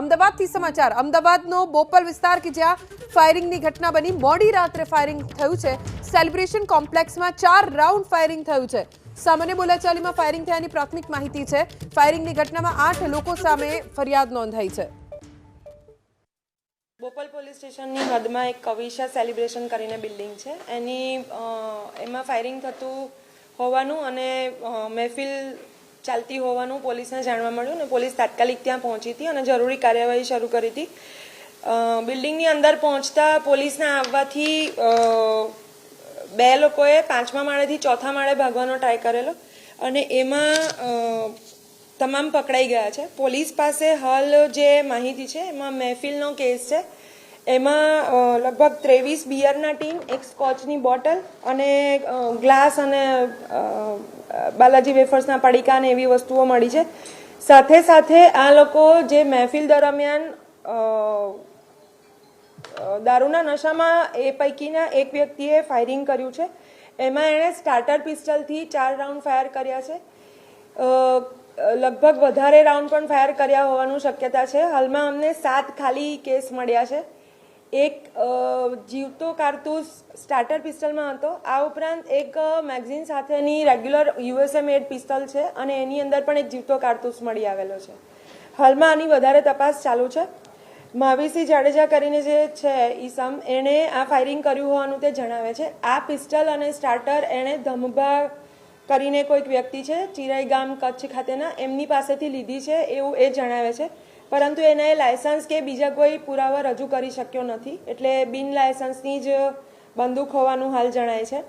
અમદાવાદથી સમાચાર. અમદાવાદનો બોપલ વિસ્તાર કે જ્યાં ફાયરિંગની ઘટના બની, મોડી રાત્રે ફાયરિંગ થયું છે. સેલિબ્રેશન કોમ્પ્લેક્સમાં ચાર રાઉન્ડ ફાયરિંગ થયું છે. સામાન્ય બોલાચાલીમાં ફાયરિંગ થયાની પ્રાથમિક માહિતી છે. ફાયરિંગની ઘટનામાં આઠ લોકો સામે ફરિયાદ નોંધાઈ છે. બોપલ પોલીસ સ્ટેશનની હદમાં એક કવિશા સેલિબ્રેશન કરીને બિલ્ડિંગ છે. એની એમાં ફાયરિંગ થતું હોવાનું અને મહેફિલ ચાલતી હોવાનું પોલીસને જાણવા મળ્યું અને પોલીસ તાત્કાલિક ત્યાં પહોંચી હતી અને જરૂરી કાર્યવાહી શરૂ કરી હતી. બિલ્ડિંગની અંદર પહોંચતા પોલીસના આવવાથી બે લોકોએ પાંચમા માળેથી ચોથા માળે ભાગવાનો ટ્રાય કરેલો અને એમાં તમામ પકડાઈ ગયા છે. પોલીસ પાસે હાલ જે માહિતી છે, એમાં મહેફિલનો કેસ છે. એમાં લગભગ ત્રેવીસ બિયરના ટીન, એક સ્કોચની બોટલ અને ગ્લાસ અને બાલાજી વેફર્સના પડીકા અને એવી વસ્તુઓ મળી છે. સાથે સાથે આ લોકો જે મહેફિલ દરમિયાન દારૂના નશામાં એ પૈકીના એક વ્યક્તિએ ફાયરિંગ કર્યું છે. એમાં એણે સ્ટાર્ટર પિસ્ટલથી ચાર રાઉન્ડ ફાયર કર્યા છે. લગભગ વધારે રાઉન્ડ પણ ફાયર કર્યા હોવાનું શક્યતા છે. હાલમાં અમને સાત ખાલી કેસ મળ્યા છે. એક જીવતો કારતૂસ સ્ટાર્ટર પિસ્તલમાં હતો. આ ઉપરાંત એક મેગઝીન સાથેની રેગ્યુલર યુએસએ મેડ પિસ્તલ છે અને એની અંદર પણ એક જીવતો કારતૂસ મળી આવેલો છે. હાલમાં આની વધારે તપાસ ચાલુ છે. મહાવીરસિંહ જાડેજા કરીને જે છે ઈસમ એણે આ ફાયરિંગ કર્યું હોવાનું તે જણાવે છે. આ પિસ્ટલ અને સ્ટાર્ટર એણે ધમભા કરીને કોઈક વ્યક્તિ છે ચિરાઈ ગામ કચ્છ ખાતેના, એમની પાસેથી લીધી છે એવું એ જણાવે છે. પરંતુ એને લાયસન્સ કે બીજા કોઈ પુરાવા રજૂ કરી શક્યો નથી, એટલે બિન લાયસન્સની જ બંદૂક હોવાનું હાલ જણાય છે.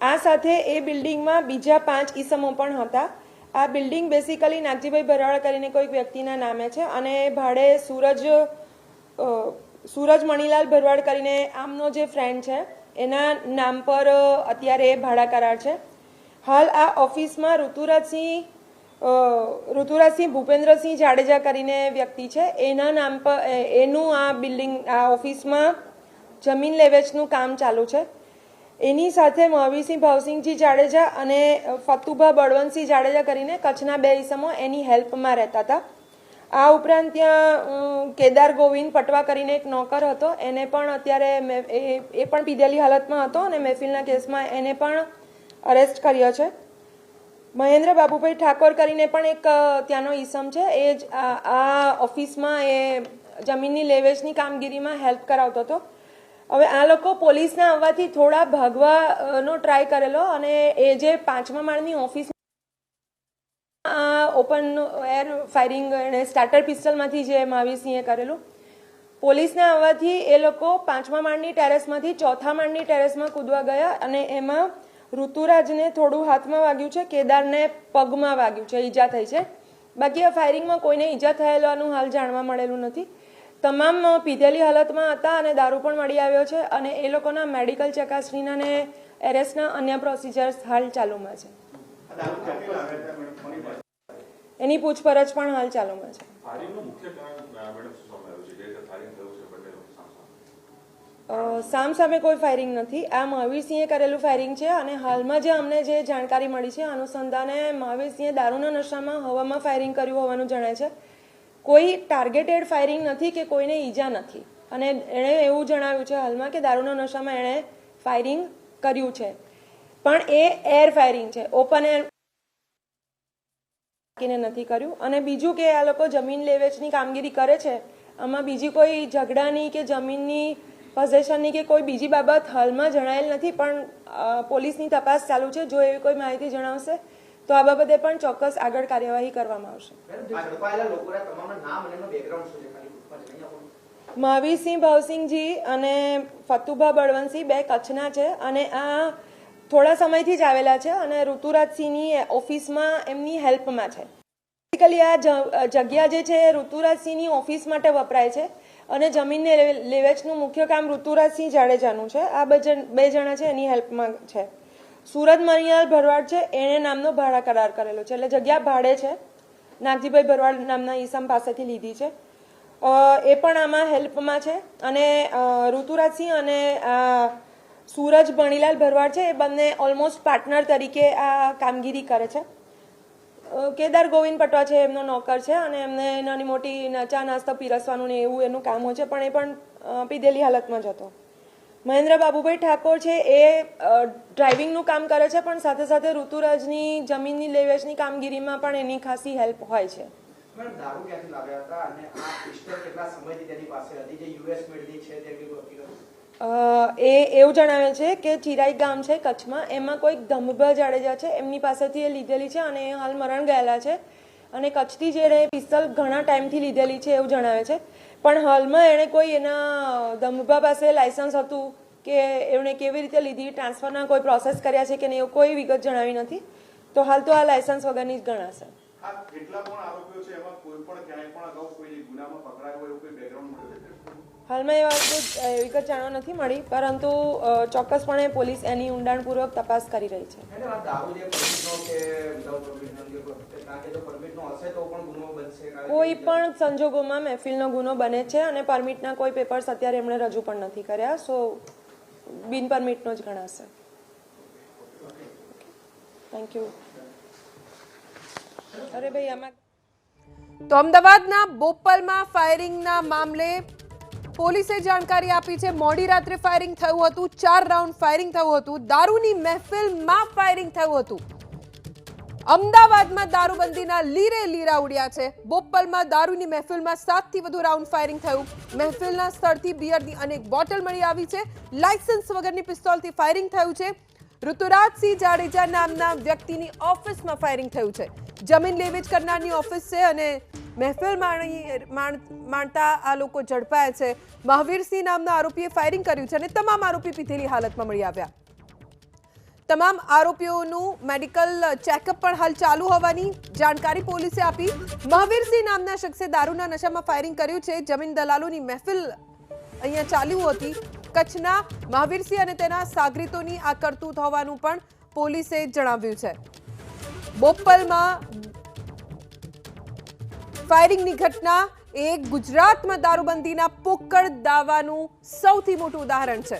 આ સાથે એ બિલ્ડિંગમાં બીજા પાંચ ઈસમો પણ હતા. આ બિલ્ડિંગ બેસિકલી નાગજીભાઈ ભરાળ કરીને કોઈક વ્યક્તિના નામે છે અને ભાડે સૂરજ સૂરજ મણીલાલ ભરવાડ કરીને આમનો જે ફ્રેન્ડ છે, એના નામ પર અત્યારે ભાડા કરાર છે. હાલ આ ઓફિસમાં ઋતુરાજસિંહ ઋતુરાજસિંહ ભૂપેન્દ્રસિંહ જાડેજા કરીને વ્યક્તિ છે. એના નામ પર એનું આ બિલ્ડિંગ, આ ઓફિસમાં જમીન લેવેચનું કામ ચાલુ છે. એની સાથે મહાવીરસિંહ ભાવસિંહજી જાડેજા અને ફતુભા બળવંતસિંહ જાડેજા કરીને કચ્છના બે ઈસમો એની હેલ્પમાં રહેતા હતા. આ ઉપરાંત ત્યાં કેદાર ગોવિંદ પટવા કરીને એક નોકર હતો. એને પણ અત્યારે એ પણ પીધેલી હાલતમાં હતો અને મહેફિલના કેસમાં એને પણ અરેસ્ટ કર્યો છે. મહેન્દ્ર બાબુભાઈ ઠાકોર કરીને પણ એક ત્યાંનો ઈસમ છે. એ જ આ- ઓફિસમાં એ જમીનની લેવેચની કામગીરીમાં હેલ્પ કરાવતો હતો. હવે આ લોકો પોલીસના આવવાથી થોડા ભાગવાનો ટ્રાય કરેલો અને એ જે પાંચમા માળની ઓફિસ આ ઓપન એર ફાયરિંગ એણે સ્ટાર્ટર પિસ્ટલમાંથી જે મહાવીરસિંહે કરેલું. પોલીસના આવવાથી એ લોકો પાંચમા માળની ટેરેસમાંથી ચોથા માળની ટેરેસમાં કૂદવા ગયા અને એમાં ઋતુરાજને થોડું હાથમાં વાગ્યું છે, કેદારને પગમાં વાગ્યું છે, ઈજા થઈ છે. બાકી આ ફાયરિંગમાં કોઈને ઈજા થયેલાનું હાલ જાણવા મળેલું નથી. તમામ પીધેલી હાલતમાં હતા અને દારૂ પણ મળી આવ્યો છે અને એ લોકોના મેડિકલ ચકાસણીના અને એરેસ્ટના અન્ય પ્રોસિજર્સ હાલ ચાલુમાં છે. એની પૂછપરછ પણ હાલ ચાલુમાં છે ફાયરિંગનું મુખ્ય કારણ અ, મેડમ શું સામે આવ્યું છે જે રીતે ફાયરિંગ થયું છે બંને લોકો સામ સામે સામ કોઈ ફાયરિંગ નથી. આ મહાવીરસિંહે કરેલું ફાયરિંગ છે અને હાલમાં જે અમને જે જાણકારી મળી છે, અનુસંધાને મહાવીરસિંહે દારૂના નશામાં હવામાં ફાયરિંગ કર્યું હોવાનું જણાય છે. કોઈ ટાર્ગેટેડ ફાયરિંગ નથી કે કોઈને ઈજા નથી. અને એણે એવું જણાવ્યું છે હાલમાં કે દારૂના નશામાં એણે ફાયરિંગ કર્યું છે. પણ એ એર ફાયરિંગ છે. ઓપન એર નથી કર્યું. અને બીજું કે આ લોકો જમીન લેવેચની કામગીરી કરે છે. આમાં બીજી કોઈ ઝઘડાની કે જમીનની પોઝેશનની કે કોઈ બીજી બાબત હાલમાં જણાયેલ નથી, પણ પોલીસની તપાસ ચાલુ છે. જો એવી કોઈ માહિતી જણાવશે, તો આ બાબતે પણ ચોક્કસ આગળ કાર્યવાહી કરવામાં આવશે. મહાવીરસિંહ ભાવસિંહજી અને ફતુભા બળવંતસિંહ બે કચ્છના છે અને આ થોડા સમયથી જ આવેલા છે અને ઋતુરાજસિંહની ઓફિસમાં એમની હેલ્પમાં છે. બેસિકલી આ જગ્યા જે છે એ ઋતુરાજસિંહની ઓફિસ માટે વપરાય છે. અને જમીનને લેવેચનું મુખ્ય કામ ઋતુરાજસિંહ જાડેજાનું છે. આ બે જણ છે, એની હેલ્પમાં છે. સુરત મણિયાલ ભરવાડ છે, એણે નામનો ભાડા કરાર કરેલો છે. એટલે જગ્યા ભાડે છે. નાગજીભાઈ ભરવાડ નામના ઈસમ પાસેથી લીધી છે. એ પણ આમાં હેલ્પમાં છે. અને ઋતુરાજસિંહ અને સૂરજ ભણીલાલ ભરવાડ છે, એ બંને ઓલમોસ્ટ પાર્ટનર તરીકે આ કામગીરી કરે છે. કેદાર ગોવિંદ પટવા છે એમનો નોકર છે અને એમને નાની મોટી ચા નાસ્તા પીરસવાનું ને એવું એનું કામ હોય છે પણ એ પણ પીધેલી હાલતમાં જ હતો. મહેન્દ્ર બાબુભાઈ ઠાકોર છે એ ડ્રાઇવિંગનું કામ કરે છે પણ સાથે સાથે ઋતુરાજની જમીનની લેવેચની કામગીરીમાં પણ એની ખાસી હેલ્પ હોય છે. દારૂ ક્યાંથી લાવ્યા હતા? અને આ કેટલા સમયથી તેની પાસે હતી? જે યુએસ મેળવી છે તે કઈ હકીકત અ, એ એવું જણાવે છે કે ચિરાઈ ગામ છે કચ્છમાં. એમાં કોઈક ધમભા જાડેજા છે. એમની પાસેથી એ લીધેલી છે અને એ હાલ મરણ ગયેલા છે. અને કચ્છથી જે એણે પિસ્તલ ઘણા ટાઈમથી લીધેલી છે એવું જણાવે છે. પણ હાલમાં એણે કોઈ એના ધમભા પાસે લાયસન્સ હતું કે એમણે કેવી રીતે લીધી, ટ્રાન્સફરના કોઈ પ્રોસેસ કર્યા છે કે નહીં એવું કોઈ વિગત જણાવી નથી. તો હાલ તો આ લાયસન્સ વગરની જ ગણાશે. હાલમાં એ વાત વિગત જાણવા નથી મળી પરંતુ ચોક્કસપણે પોલીસ એની ઊંડાણપૂર્વક તપાસ કરી રહી છે. મેડમ આ દારૂ જે પરમિટનો કે વિધાઉટ પરમિટનો કે કોઈ- કારણ કે જો પરમિટનો હશે તો પણ ગુનો બનશે? કારણ કે કોઈ પણ સંજોગોમાં મહેફિલનો ગુનો બને છે અને પરમિટના કોઈ પેપર્સ અત્યારે એમણે રજૂ પણ નથી કર્યા સો બિન પરમિટનો જ ગણાશે. થેન્ક યુ અરે ભાઈ આમાં તો અમદાવાદના બોપલમાં ફાયરિંગના મામલે પોલીસે જાણકારી આપી છે, મોડી રાત્રે ફાયરિંગ થયું હતું, ચાર રાઉન્ડ ફાયરિંગ થયું હતું, દારૂની મહેફિલમાં ફાયરિંગ થયું હતું. અમદાવાદમાં દારૂબંધીના લીરે લીરા ઉડ્યા છે. બોપલમાં દારૂની મહેફિલમાં સાતથી વધુ રાઉન્ડ ફાયરિંગ થયું. મહેફિલના સ્થળથી બિયરની અનેક બોટલ મળી આવી છે. લાયસન્સ વગરની પિસ્તોલથી ફાયરિંગ થયું છે. ઋતુરાજસિંહ જાડેજા નામના વ્યક્તિની ઓફિસમાં ફાયરિંગ થયું છે. જમીન લેવેચ કરનારની ઓફિસ છે અને મહેફિલ માણી માણ- માણતા આ લોકો ઝડપાયા છે. મહાવીરસિંહ નામના આરોપીએ ફાયરિંગ કર્યું છે અને તમામ આરોપી પીધેલી હાલતમાં મળી આવ્યા. તમામ આરોપીઓનું મેડિકલ ચેકઅપ પણ હાલ ચાલુ હોવાની જાણકારી પોલીસે આપી. મહાવીરસિંહ નામના શખ્સે દારૂના નશામાં ફાયરિંગ કર્યું છે. જમીન દલાલોની મહેફિલ અહીંયા ચાલ્યું હતી. કચ્છના મહાવીરસિંહ અને તેના સાગરીતોની આ કરતૂત હોવાનું પણ પોલીસે જણાવ્યું છે. બોપલમાં ફાયરિંગની ઘટના એ ગુજરાતમાં દારૂબંધીના પોકળ દાવાનું સૌથી મોટું ઉદાહરણ છે.